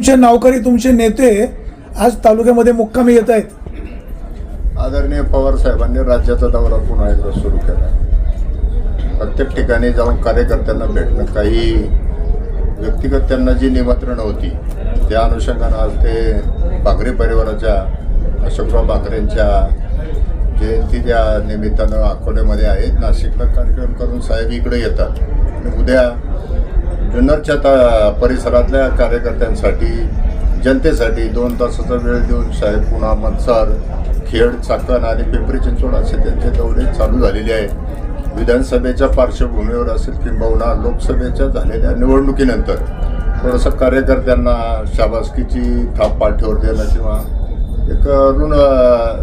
तुमचे नावकरी तुमचे नेते आज तालुक्यामध्ये मुक्कामी येत आहेत. आदरणीय पवार साहेबांनी राज्याचा दौरा पुन्हा एकदा सुरू केला. प्रत्येक ठिकाणी जाऊन कार्यकर्त्यांना भेटणं काही व्यक्तिगत त्यांना जी निमंत्रणं होती त्या अनुषंगानं आज ते बाकरे परिवाराच्या अशोकराव बाकरेंच्या जयंतीच्या निमित्तानं अकोल्यामध्ये आहेत. नाशिकला कार्यक्रम करून साहेब इकडे येतात. आणि उद्या जुन्नरच्या ता परिसरातल्या कार्यकर्त्यांसाठी जनतेसाठी दोन तासाचा वेळ देऊन साहेब पुन्हा मनसार खेड चाकण आणि पिंपरी चिंचवड असे त्यांचे दौरे चालू झालेले आहेत. विधानसभेच्या पार्श्वभूमीवर असेल किंबहुना लोकसभेच्या झालेल्या निवडणुकीनंतर थोडंसं कार्यकर्त्यांना शाबासकीची थाप पाठीवर देणं किंवा एक ऋण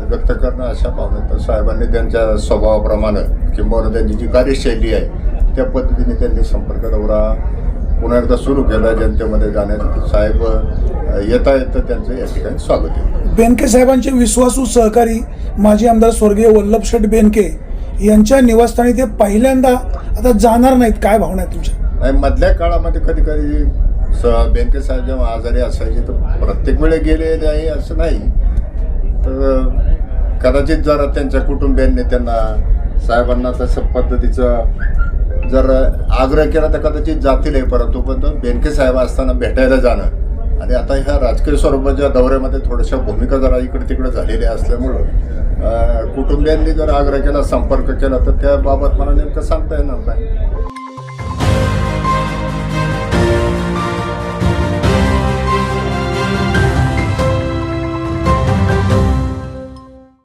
व्यक्त करणं अशा भावनेत साहेबांनी त्यांच्या स्वभावाप्रमाणे किंबहुना त्यांची जी कार्यशैली आहे त्या पद्धतीने त्यांनी संपर्क दौरा पुन्हा एकदा सुरू केला जनतेमध्ये जाण्यासाठी साहेब येता येतं त्यांचं या ठिकाणी स्वागत आहे. बेनके साहेबांचे विश्वासू सहकारी माजी आमदार स्वर्गीय वल्लभ शेठ बेनके यांच्या निवासस्थानी ते पहिल्यांदा आता जाणार नाहीत. काय भावना आहे तुमच्या? आणि मधल्या काळामध्ये कधी कधी स बँके साहेब जेव्हा आजारी असायचे तर प्रत्येक वेळे गेले नाही असं नाही. तर कदाचित जर त्यांच्या कुटुंबियांनी त्यांना साहेबांना तसं पद्धतीचं जर आग्रह केला तर कदाचित आहे परंतु पण तो बेनके साहेब असताना भेटायला जाणं आणि आता ह्या राजकीय स्वरूपाच्या दौऱ्यामध्ये थोड्याशा भूमिका जरा इकडे तिकडे झालेल्या असल्यामुळं कुटुंबियांनी जर आग्रह केला संपर्क केला तर त्याबाबत मला नेमकं सांगता येणार नाही.